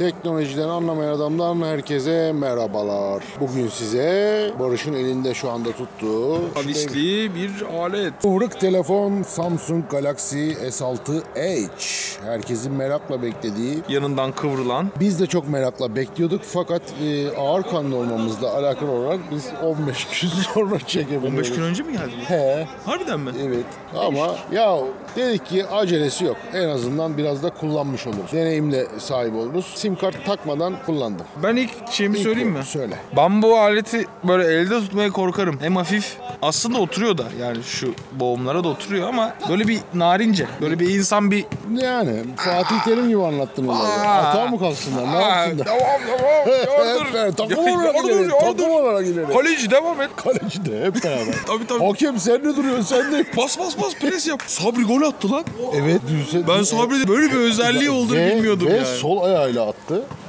Teknolojiden anlamayan adamdan herkese merhabalar. Bugün size Barış'ın elinde şu anda tuttuğu Kavisli bir alet. Kıvrık telefon Samsung Galaxy S6 Edge. Herkesin merakla beklediği. Yanından kıvrılan. Biz de çok merakla bekliyorduk fakat e, ağır kanlı olmamızla alakalı olarak biz 15 gün sonra çekebiliyoruz. 15 gün önce mi geldi? He. Harbiden mi? Evet ama ya dedik ki acelesi yok. En azından biraz da kullanmış oluruz. Deneyimle sahip oluruz. Sim kart takmadan kullandım. Ben ilk şeyimi İlk söyleyeyim mi? Söyle. Ben bu aleti böyle elde tutmaya korkarım. Hem hafif aslında oturuyor da yani şu boğumlara da oturuyor ama böyle bir narince. Böyle bir insan bir Yani Fatih Terim gibi anlattın olayı. Aa. Hata mı kalsınlar? Ne Aa, yapsınlar? Devam devam. Hep beraber takım olarak yardır, ileri. yardır. Takım olarak ileri. Kaleci devam et. Kaleci de hep beraber. Tabii tabii. Hakem sen ne duruyorsun sen de? Bas bas bas pres yap. Sabri gol attı lan. Evet. Düzse, Ben Sabri'de böyle bir özelliği olduğunu ve, bilmiyordum ve yani. sol ayağıyla attı.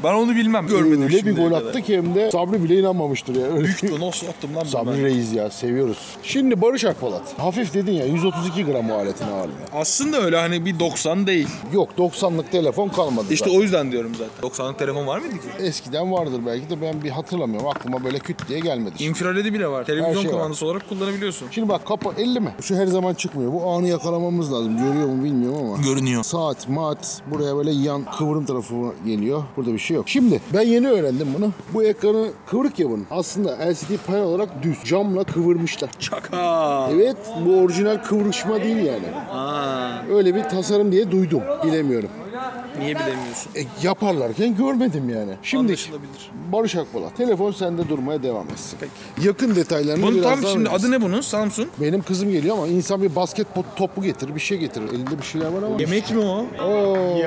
Ben onu bilmem. Görmedim Öyle bir gol attı ki hem de Sabri bile inanmamıştır ya. Öyle Büyük de nasıl attım lan Sabri ben? Reis ya seviyoruz. Şimdi Barış Akpolat. Hafif dedin ya 132 gram o aletin ağırlığı. Aslında öyle hani bir 90 değil. Yok 90'lık telefon kalmadı İşte zaten. o yüzden diyorum zaten. 90'lık telefon var mıydı ki? Eskiden vardır belki de ben bir hatırlamıyorum. Aklıma böyle küt diye gelmedi. şimdi. İnfraredi bile var. Televizyon şey kumandası olarak kullanabiliyorsun. Şimdi bak kapa 50 mi? Şu her zaman çıkmıyor. Bu anı yakalamamız lazım. Görüyor mu bilmiyorum ama. Görünüyor. Saat, mat buraya böyle yan kıvrım tarafı geliyor. Burada bir şey yok. Şimdi ben yeni öğrendim bunu. Bu ekranı kıvrık ya bunun. Aslında LCD panel olarak düz. Camla kıvırmışlar. Çaka. Evet bu orijinal kıvrışma değil yani. Aa, Öyle bir tasarım diye duydum. Bilemiyorum. Niye bilemiyorsun? E, yaparlarken görmedim yani. Şimdi Anlaşılabilir. Barış Akpolat telefon sende durmaya devam etsin. Yakın detaylarını Bunun biraz tam daha şimdi adı ne bunun? Samsung. Benim kızım geliyor ama insan bir basket topu getirir, bir şey getirir. Elinde bir şeyler var ama. Yemek mi o? Oo,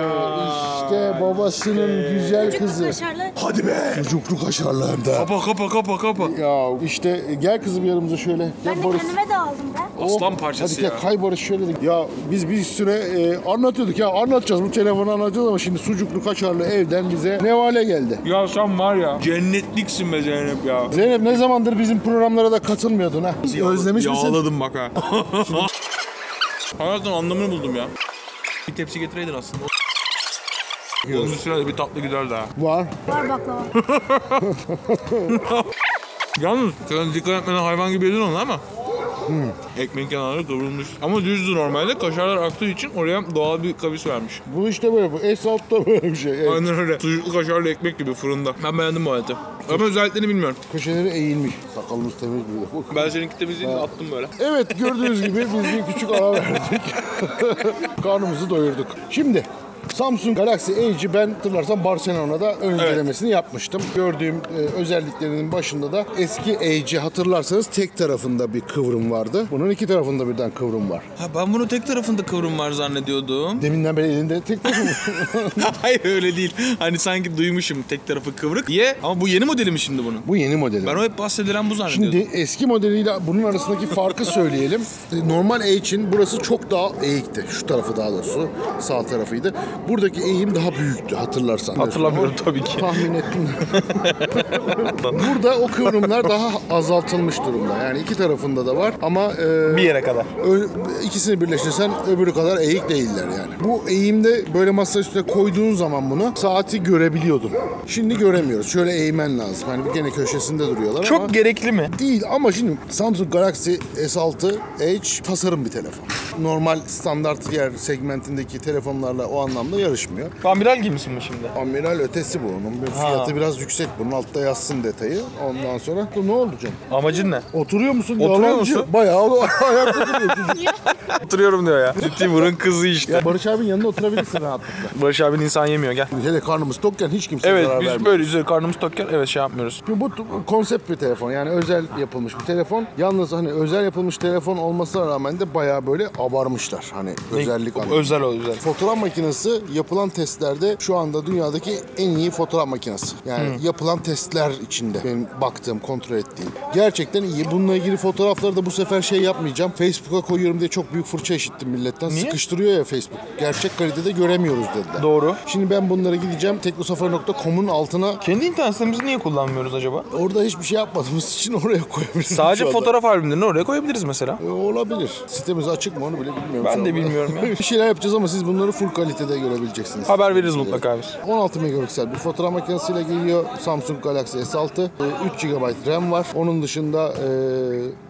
işte babasının güzel kızı. Kaşarlı. Hadi be. Çocuklu kaşarlı hem de. Kapa kapa kapa kapa. Ya işte gel kızım yanımıza şöyle. Ben Gel de kendime de aldım be. Aslan parçası Hadi ya. kay Barış şöyle de. Ya biz bir süre e, anlatıyorduk ya anlatacağız bu telefonu anlatacağız ama şimdi sucuklu kaşarlı evden bize nevale geldi. Ya sen var ya. Cennetliksin be Zeynep ya. Zeynep ne zamandır bizim programlara da katılmıyordun ha? Özlemiş misin? Yağladım bak ha. Hayatın anlamını buldum ya. Bir tepsi getireydin aslında. Onun üstüne de bir tatlı giderdi ha. Var. Var baklava. Yalnız sen dikkat etmeden hayvan gibi yedin onu ama. Ekmeğin kenarları kıvrılmış. Ama düzdü normalde. Kaşarlar aktığı için oraya doğal bir kavis vermiş. Bu işte böyle bu. S6'da böyle bir şey. Evet. Aynen öyle. Sucuklu kaşarlı ekmek gibi fırında. Ben beğendim bu aleti. Ama özelliklerini bilmiyorum. Köşeleri eğilmiş. Sakalımız temiz bir Ben seninki temizliğini attım böyle. Evet gördüğünüz gibi biz bir küçük ara verdik. Karnımızı doyurduk. Şimdi Samsung Galaxy Edge'i ben hatırlarsam Barcelona'da ön incelemesini yapmıştım. Gördüğüm e, özelliklerinin başında da eski Edge'i hatırlarsanız tek tarafında bir kıvrım vardı. Bunun iki tarafında birden kıvrım var. Ha ben bunu tek tarafında kıvrım var zannediyordum. Deminden beri elinde tek tarafı Hayır öyle değil. Hani sanki duymuşum tek tarafı kıvrık diye. Ama bu yeni modeli mi şimdi bunun? Bu yeni modeli. Ben o hep bahsedilen bu zannediyordum. Şimdi eski modeliyle bunun arasındaki farkı söyleyelim. E, Normal Edge'in burası çok daha eğikti. Şu tarafı daha doğrusu sağ tarafıydı. Buradaki eğim daha büyüktü hatırlarsan. Hatırlamıyorum tabii ki. Tahmin ettim. Burada o kıvrımlar daha azaltılmış durumda. Yani iki tarafında da var ama e, Bir yere kadar. Ö- ikisini birleştirsen öbürü kadar eğik değiller yani. Bu eğimde böyle masa üstüne koyduğun zaman bunu saati görebiliyordun. Şimdi göremiyoruz. Şöyle eğmen lazım. Hani bir gene köşesinde duruyorlar ama Çok gerekli mi? değil ama şimdi Samsung Galaxy S6 Edge tasarım bir telefon. Normal standart yer segmentindeki telefonlarla o anlamda yarışmıyor. Amiral gibi misin bu şimdi? Amiral ötesi bu onun. Bir fiyatı biraz yüksek. Bunun altta yazsın detayı. Ondan sonra ne oldu canım? Amacın ne? Oturuyor musun? Oturuyor Yalancı. musun? Bayağı ayakta duruyor. Oturuyorum diyor ya. Timur'un kızı işte. Ya Barış abinin yanında oturabilirsin rahatlıkla. Barış abinin insan yemiyor gel. Hele karnımız tokken hiç kimse Evet zarar biz vermiyor. böyle üzeri karnımız tokken evet şey yapmıyoruz. Bu konsept bir telefon yani özel yapılmış bir telefon. Yalnız hani özel yapılmış telefon olmasına rağmen de bayağı böyle abarmışlar. Hani özellik anlamında. Özel o özel. Fotoğraf makinesi yapılan testlerde şu anda dünyadaki en iyi fotoğraf makinesi. Yani yapılan testler içinde benim baktığım, kontrol ettiğim. Gerçekten iyi. Bununla ilgili fotoğrafları da bu sefer şey yapmayacağım. Facebook'a koyuyorum diye çok büyük fırça işittim milletten. Niye? Sıkıştırıyor ya Facebook. Gerçek kalitede göremiyoruz dediler. Doğru. Şimdi ben bunları gideceğim teknosafari.com'un altına Kendi internet sitemizi niye kullanmıyoruz acaba? orada hiçbir şey yapmadığımız için oraya koyabiliriz. Sadece fotoğraf albümlerini oraya koyabiliriz mesela. E, olabilir. Sitemiz açık mı onu bile bilmiyorum. Ben de bilmiyorum ya. bir şeyler yapacağız ama siz bunları full kalitede görebileceksiniz. Haber veririz mutlaka biz. 16 megapiksel bir fotoğraf makinesiyle geliyor. Samsung Galaxy S6. Ee, 3 GB RAM var. Onun dışında ee,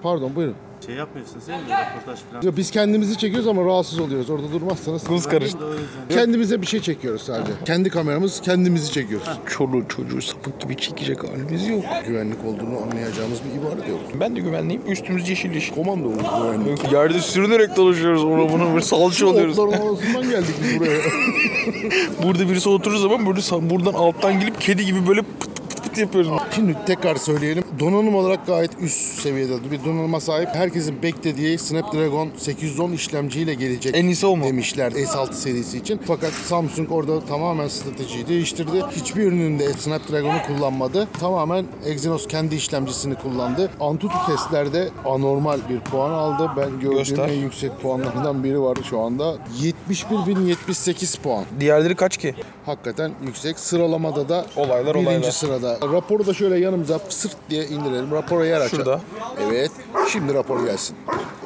pardon buyurun. Şey yapmıyorsunuz değil mi? Röportaj falan. Ya biz kendimizi çekiyoruz ama rahatsız oluyoruz. Orada durmazsanız. Kız karıştı. Da o yüzden. Kendimize bir şey çekiyoruz sadece. Kendi kameramız kendimizi çekiyoruz. Çoluğu çocuğu sapık gibi çekecek halimiz yok. Güvenlik olduğunu anlayacağımız bir ibare yok. Ben de güvenliyim. Üstümüz yeşil yeşil. Komando güvenlik. Yerde sürünerek dolaşıyoruz ona buna böyle salça oluyoruz. Otların arasından geldik biz buraya. Burada birisi oturur zaman böyle sa- buradan alttan gelip kedi gibi böyle pıt pıt yapıyoruz. Şimdi tekrar söyleyelim. Donanım olarak gayet üst seviyede bir donanıma sahip. Herkesin beklediği Snapdragon 810 işlemciyle gelecek En iyisi o mu? demişler S6 serisi için. Fakat Samsung orada tamamen stratejiyi değiştirdi. Hiçbir ürününde Snapdragon'u kullanmadı. Tamamen Exynos kendi işlemcisini kullandı. Antutu testlerde anormal bir puan aldı. Ben gördüğüm Göster. en yüksek puanlardan biri var şu anda. 71.078 puan. Diğerleri kaç ki? Hakikaten yüksek. Sıralamada da Olaylar, birinci olaylar. sırada. Raporu da şöyle yanımıza sırt diye indirelim. Rapora yer açalım. Şurada. Evet. Şimdi rapor gelsin.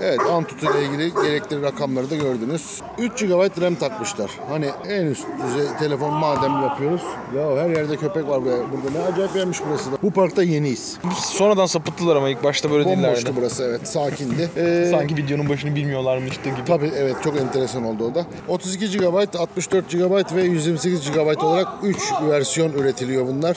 Evet Antutu ile ilgili gerekli rakamları da gördünüz. 3 GB RAM takmışlar. Hani en üst düzey telefon madem yapıyoruz. Ya her yerde köpek var burada. Burada ne acayip yermiş burası da. Bu parkta yeniyiz. Sonradan sapıttılar ama ilk başta böyle Bomboştu değillerdi. burası evet. Sakindi. Ee, Sanki videonun başını bilmiyorlarmıştı gibi. Tabii evet çok enteresan oldu o da. 32 GB, 64 GB ve 128 GB olarak 3 versiyon üretiliyor bunlar.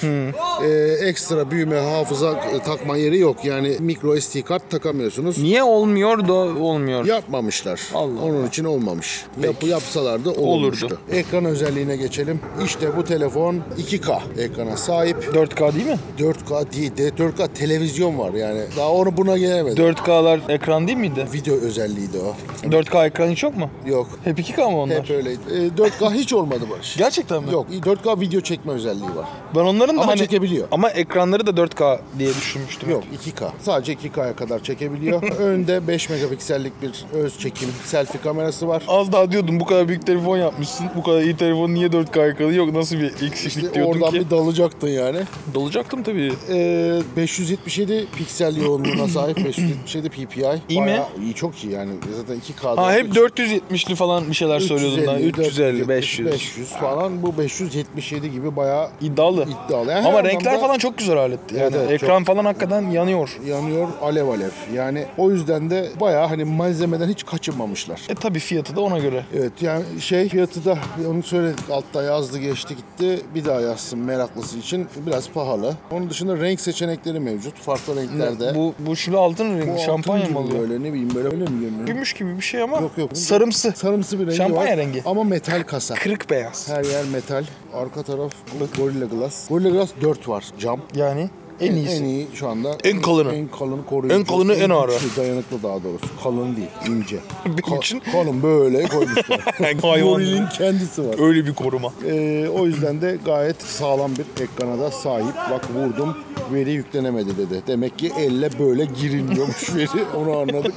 Ee, ekstra büyüme hafıza e, takma yeri yok. Yani micro SD kart takamıyorsunuz. Niye olmuyor da olmuyor? Yapmamışlar. Allah Onun için olmamış. Yapı yapsalardı olurmuştu. Olurdu. Ekran özelliğine geçelim. İşte bu telefon 2K ekrana sahip. 4K değil mi? 4K değil de 4K televizyon var yani. Daha onu buna gelemedi. 4K'lar ekran değil miydi? Video özelliğiydi o. 4K ekran hiç yok mu? Yok. Hep 2K mı onlar? Hep öyleydi. Ee, 4K hiç olmadı Barış. Gerçekten mi? Yok 4K video çekme özelliği var. Ben onların da Ama hani çekebiliyor. Ama ekranları da 4K diye düşünmüştüm. Yok 2K. Sadece 2K'ya kadar çekebiliyor. Önde 5 megapiksellik bir öz çekim selfie kamerası var. Az daha diyordum bu kadar büyük telefon yapmışsın. Bu kadar iyi telefon niye 4K ekranı yok? Nasıl bir eksiklik İşte diyordum oradan ki. bir dalacaktın yani. Dolacaktım tabii. Ee, 577 piksel yoğunluğuna sahip 577 ppi. İyi mi? Bayağı iyi çok iyi yani. Zaten 2K'da. Ha hep 470'li falan bir şeyler söylüyordun daha. 350, 500. 500 falan. Bu 577 gibi bayağı İddialı. iddialı. Yani Ama renkler anlamda- falan çok güzel aletti. Yani Evet, evet, ekran falan hakikaten yanıyor. yanıyor alev alev. Yani o yüzden de bayağı hani malzemeden hiç kaçınmamışlar. E tabii fiyatı da ona göre. Evet yani şey fiyatı da onu söyledik altta yazdı geçti gitti bir daha yazsın meraklısı için biraz pahalı. Onun dışında renk seçenekleri mevcut farklı renklerde. Bu bu şu altın rengi Bu şampanya altın mı oluyor? Böyle ne bileyim böyle öyle mi görünüyor? Gümüş gibi bir şey ama Yok yok. sarımsı. Sarımsı bir rengi Şampanya var. rengi. Ama metal kasa. Kırık beyaz. Her yer metal. Arka taraf Gorilla Glass. Gorilla Glass 4 var cam. Yani en iyisi. En iyi şu anda. En kalını. En kalını koruyucu. En kalını, en ağırı. güçlü, dayanıklı daha doğrusu. Kalın değil, ince. Benim Ka- için- kalın böyle koymuşlar. Hayvan. Gorilin kendisi var. Öyle bir koruma. Ee, o yüzden de gayet sağlam bir ekrana da sahip. Bak vurdum veri yüklenemedi dedi. Demek ki elle böyle girilmiyormuş veri onu anladık.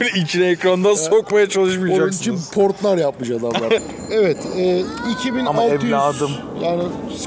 Böyle içine ekrandan sokmaya Onun için çalışmayacaksınız. portlar yapmış adamlar. evet e, 2600 Ama evladım. Yani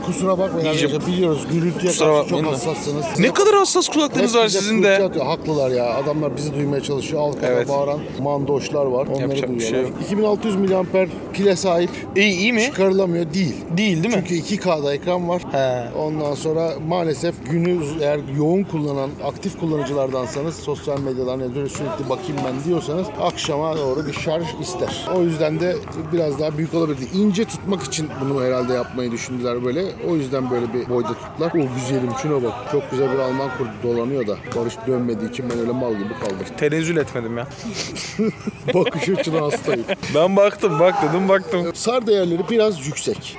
kusura bakmayın İyice- arkadaşlar biliyoruz gürültüye Kusura karşı çok bakmayın da. hassassınız. Ne kadar hassas kulaklarınız Hep var bize sizin fırça de. atıyor. Haklılar ya. Adamlar bizi duymaya çalışıyor. Halkaya Evet. bağıran mandoşlar var. Onları Yapacak bir şey yok. 2600 miliamper pile sahip. İyi, iyi mi? Çıkarılamıyor değil. Değil değil mi? Çünkü 2K'da ekran var. He. Ondan sonra maalesef günü eğer yoğun kullanan, aktif kullanıcılardansanız sosyal medyadan ya böyle sürekli bakayım ben diyorsanız akşama doğru bir şarj ister. O yüzden de biraz daha büyük olabilirdi. İnce tutmak için bunu herhalde yapmayı düşündüler böyle. O yüzden böyle bir boyda tuttular. O güzelim şuna bak. Çok güzel bir Alman kurdu dolanıyor da. Barış dönmediği için ben öyle mal gibi kaldım. Tenezzül etmedim ya. Bakış açına hastayım. Ben baktım bak dedim baktım. SAR değerleri biraz yüksek.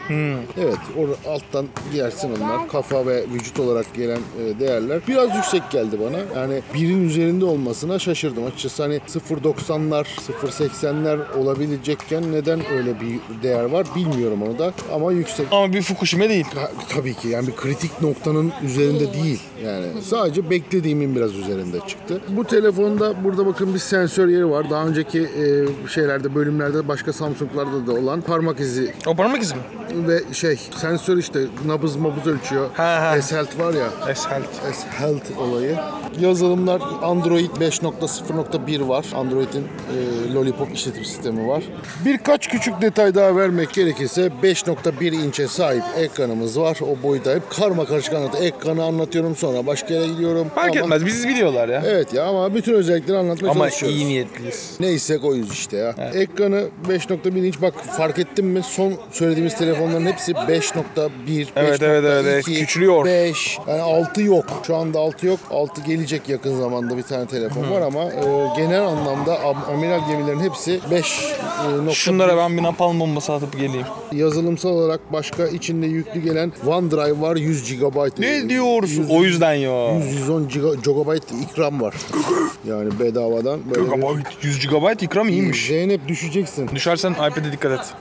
Evet, or alttan gelsin onlar. Kafa ve vücut olarak gelen e, değerler biraz yüksek geldi bana. Yani birin üzerinde olmasına şaşırdım açıkçası. Hani 0.90'lar, 0.80'ler olabilecekken neden öyle bir değer var bilmiyorum onu da. Ama yüksek. Ama bir Fukushima değil. Tabii ki yani bir kritik noktanın üzerinde değil. Yani sadece beklediğimin biraz üzerinde çıktı. Bu telefonda burada bakın bir sensör yeri var. Daha önceki e, şeylerde bölümlerde başka Samsung'larda da olan parmak izi O parmak izi mi? ve şey sensör işte nabız mabız ölçüyor. Ha, ha. S-Health var ya. Eshelt. S-Health olayı. Yazılımlar Android 5.0.1 var. Android'in e, Lollipop işletim sistemi var. Birkaç küçük detay daha vermek gerekirse 5.1 inçe sahip ekranımız var. O boyuta hep karma karışık anlat. Ekranı anlatıyorum sonra başka yere gidiyorum. Fark Ama- etmez bizi biliyorlar ya. Evet ya ama bütün özellikleri anlatmaya Ama çalışıyoruz. iyi niyetliyiz. Neysek oyuz işte ya. Ekranı 5.1 inç bak fark ettin mi? Son söylediğimiz telefonların hepsi 5.1, Evet, evet, evet, evet. 5.2, Küçülüyor. 5. Yani 6 yok. Şu anda 6 yok. 6 gelecek yakın zamanda bir tane telefon var ama e, genel anlamda am- amiral gemilerin hepsi 5.1. Şunlara ben bir napalm bombası atıp geleyim. Yazılımsal olarak başka içinde yüklü gelen OneDrive var 100 GB. Ne diyorsun? O yüzden ya. 110 GB ikram var. Yani bedavadan böyle. Gigabyte, 100 GB ikram iyiymiş. Zeynep düşeceksin. Düşersen iPad'e dikkat et.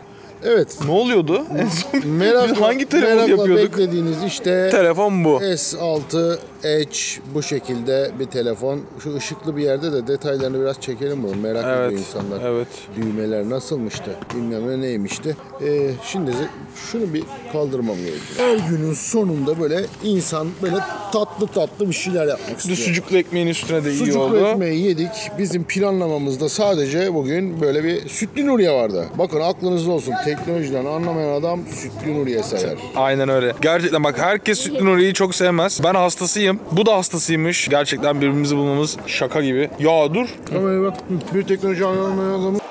Evet. Ne oluyordu? En son Merakla, hangi telefon merakla yapıyorduk? beklediğiniz işte Telefon bu. S6 Edge bu şekilde bir telefon. Şu ışıklı bir yerde de detaylarını biraz çekelim bunu. Merak ediyor Evet. insanlar. Evet. Düğmeler nasılmıştı? Bilmem ne neymişti. Ee, şimdi şunu bir kaldırmam gerekiyor. Her günün sonunda böyle insan böyle tatlı tatlı bir şeyler yapmak istiyor. sucuklu ekmeğin üstüne de iyi Sucuklu oldu. ekmeği yedik. Bizim planlamamızda sadece bugün böyle bir sütlü Nuriye vardı. Bakın aklınızda olsun. Teknolojiden anlamayan adam sütlü Nuriye sever. Aynen öyle. Gerçekten bak herkes sütlü Nuriye'yi çok sevmez. Ben hastasıyım. Bu da hastasıymış. Gerçekten birbirimizi bulmamız şaka gibi. Ya dur. Kameraya bak. Bir teknoloji anlamayan adamın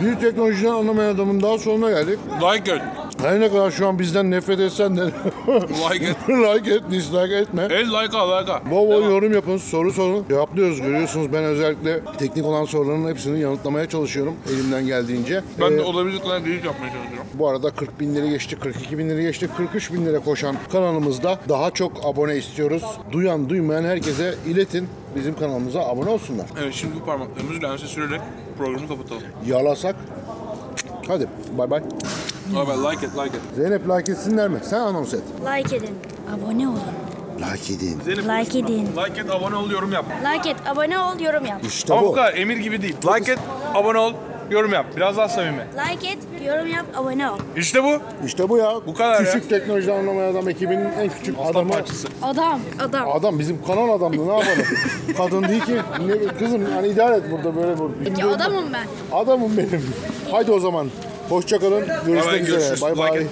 bir teknolojiden anlamayan adamın daha sonuna geldik. Like it. Her ne kadar şu an bizden nefret etsen de Like it. like et, dislike etme. El like al like al. Bol bol yorum yapın, soru sorun. Cevaplıyoruz görüyorsunuz. Ben özellikle teknik olan soruların hepsini yanıtlamaya çalışıyorum elimden geldiğince. Ben Ee, de olabilecek kadar büyük yapmaya çalışıyorum. Bu arada 40 bin lira geçti, 42 bin lira geçti, 43 bin lira koşan kanalımızda daha çok abone istiyoruz. Duyan duymayan herkese iletin. Bizim kanalımıza abone olsunlar. Evet şimdi bu parmaklarımızı lense sürerek programı kapatalım. Yalasak. Hadi bay bay. Abi like it like it. Zeynep like etsinler mi? Sen anons et. Like edin. Abone olun. Like edin. Zeynep, Like edin. Like et, abone ol, yorum yap. Like et, abone ol, yorum yap. İşte Ama bu bu. kadar emir gibi değil. Like et, abone ol, yorum yap. Biraz daha samimi. Like et, yorum yap, abone ol. İşte bu. İşte bu ya. Bu kadar ya. Küçük teknolojiden anlamayan adam ekibinin en küçük adamı. parçası. Adam, adam. Adam bizim kanal adamdı ne yapalım? Kadın değil ki. Ne, kızım yani idare et burada böyle burada. Ya adamım ben. Adamım benim. Haydi o zaman. Hoşçakalın. Görüşmek üzere. Bay bay.